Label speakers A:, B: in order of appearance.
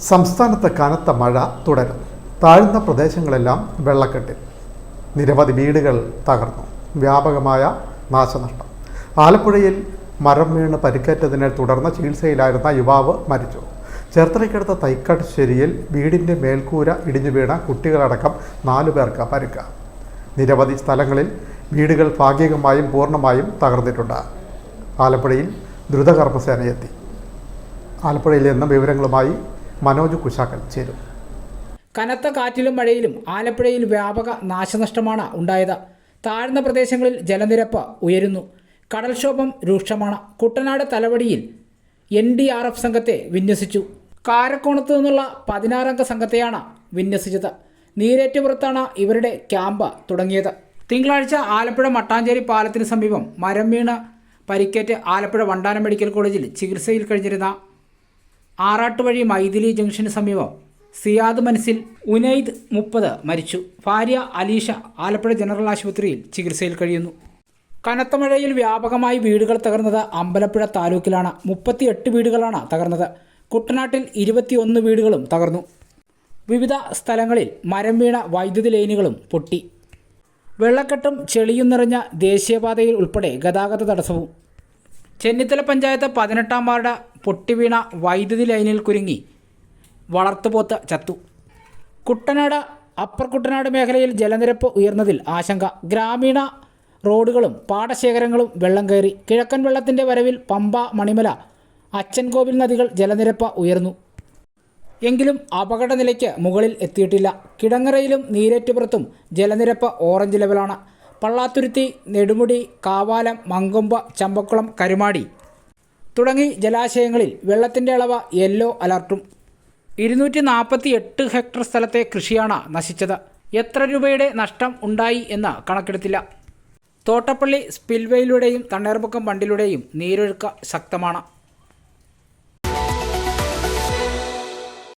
A: സംസ്ഥാനത്ത് കനത്ത മഴ തുടരുന്നു താഴ്ന്ന പ്രദേശങ്ങളെല്ലാം വെള്ളക്കെട്ടിൽ നിരവധി വീടുകൾ തകർന്നു. വ്യാപകമായ നാശനഷ്ടം. ആലപ്പുഴയിൽ മരം വീണ് പരിക്കേറ്റതിനെ തുടർന്ന് ചികിത്സയിലായിരുന്ന യുവാവ് മരിച്ചു. ചേർത്തലയ്ക്കടുത്ത തൈക്കാട്ടുശ്ശേരിയിൽ വീടിന്റെ മേൽക്കൂര ഇടിഞ്ഞു വീണ കുട്ടികളടക്കം നാലു പേർക്ക് പരുക്ക. നിരവധി സ്ഥലങ്ങളിൽ വീടുകൾ ഭാഗികമായും പൂർണമായും തകർന്നിട്ടുണ്ട്. ആലപ്പുഴയിൽ ദ്രുതകർമ്മസേനയെത്തി. ആലപ്പുഴയിൽ നിന്ന് വിവരങ്ങളുമായി മനോജ് കുശാക്കൽ ചേരും.
B: കനത്ത കാറ്റിലും മഴയിലും ആലപ്പുഴയിൽ വ്യാപക നാശനഷ്ടമാണ് ഉണ്ടായത്. താഴ്ന്ന പ്രദേശങ്ങളിൽ ജലനിരപ്പ് ഉയരുന്നു. കടൽക്ഷോഭം രൂക്ഷമാണ്. കുട്ടനാട് തലവടിയിൽ എൻ ഡി ആർ എഫ് സംഘത്തെ വിന്യസിച്ചു. കാരക്കോണത്ത് നിന്നുള്ള പതിനാറംഗ സംഘത്തെയാണ് വിന്യസിച്ചത്. നീരേറ്റുപുറത്താണ് ഇവരുടെ ക്യാമ്പ് തുടങ്ങിയത്. തിങ്കളാഴ്ച ആലപ്പുഴ മട്ടാഞ്ചേരി പാലത്തിന് സമീപം മരം വീണ് പരിക്കേറ്റ് ആലപ്പുഴ വണ്ടാനം മെഡിക്കൽ കോളേജിൽ ചികിത്സയിൽ കഴിഞ്ഞിരുന്ന ആറാട്ടുവഴി മൈഥിലി ജംഗ്ഷന് സമീപം സിയാദ് മനസ്സിൽ ഉനൈദ് മുപ്പത് മരിച്ചു. ഭാര്യ അലീഷ ആലപ്പുഴ ജനറൽ ആശുപത്രിയിൽ ചികിത്സയിൽ കഴിയുന്നു. കനത്ത മഴയിൽ വ്യാപകമായി വീടുകൾ തകർന്നത് അമ്പലപ്പുഴ താലൂക്കിലാണ്. മുപ്പത്തിയെട്ട് വീടുകളാണ് തകർന്നത്. കുട്ടനാട്ടിൽ ഇരുപത്തിയൊന്ന് വീടുകളും തകർന്നു. വിവിധ സ്ഥലങ്ങളിൽ മരം വീണ വൈദ്യുതി ലൈനുകളും പൊട്ടി. വെള്ളക്കെട്ടും ചെളിയും നിറഞ്ഞ ദേശീയപാതയിൽ ഉൾപ്പെടെ ഗതാഗത തടസ്സവും ചെന്നിത്തല പഞ്ചായത്ത് പതിനെട്ടാം വാർഡ് പൊട്ടിവീണ വൈദ്യുതി ലൈനിൽ കുരുങ്ങി. വളർത്തുപോത്ത് ചത്തു. കുട്ടനാട് അപ്പർ കുട്ടനാട് മേഖലയിൽ ജലനിരപ്പ് ഉയർന്നതിൽ ആശങ്ക. ഗ്രാമീണ റോഡുകളും പാടശേഖരങ്ങളും വെള്ളം കയറി. കിഴക്കൻ വെള്ളത്തിന്റെ വരവിൽ പമ്പ മണിമല അച്ചൻകോവിൽ നദികൾ ജലനിരപ്പ് ഉയർന്നു. എങ്കിലും അപകടനിലയ്ക്ക് മുകളിൽ എത്തിയിട്ടില്ല. കിടങ്ങറയിലും നീരേറ്റുപുറത്തും ജലനിരപ്പ് ഓറഞ്ച് ലെവലാണ്. പള്ളാത്തുരുത്തി നെടുമുടി കാവാലം മങ്കൊമ്പ ചമ്പക്കുളം കരുമാടി. തുടങ്ങി ജലാശയങ്ങളിൽ വെള്ളത്തിന്റെ അളവ് യെല്ലോ അലർട്ടും. ഇരുന്നൂറ്റി നാൽപ്പത്തി എട്ട് ഹെക്ടർ സ്ഥലത്തെ കൃഷിയാണ് നശിച്ചത്. എത്ര രൂപയുടെ നഷ്ടം ഉണ്ടായി എന്ന് കണക്കെടുത്തില്ല. തോട്ടപ്പള്ളി സ്പിൽവേയിലൂടെയും തണ്ണീർമുക്കം ബണ്ടിലൂടെയും നീരൊഴുക്ക് ശക്തമാണ്.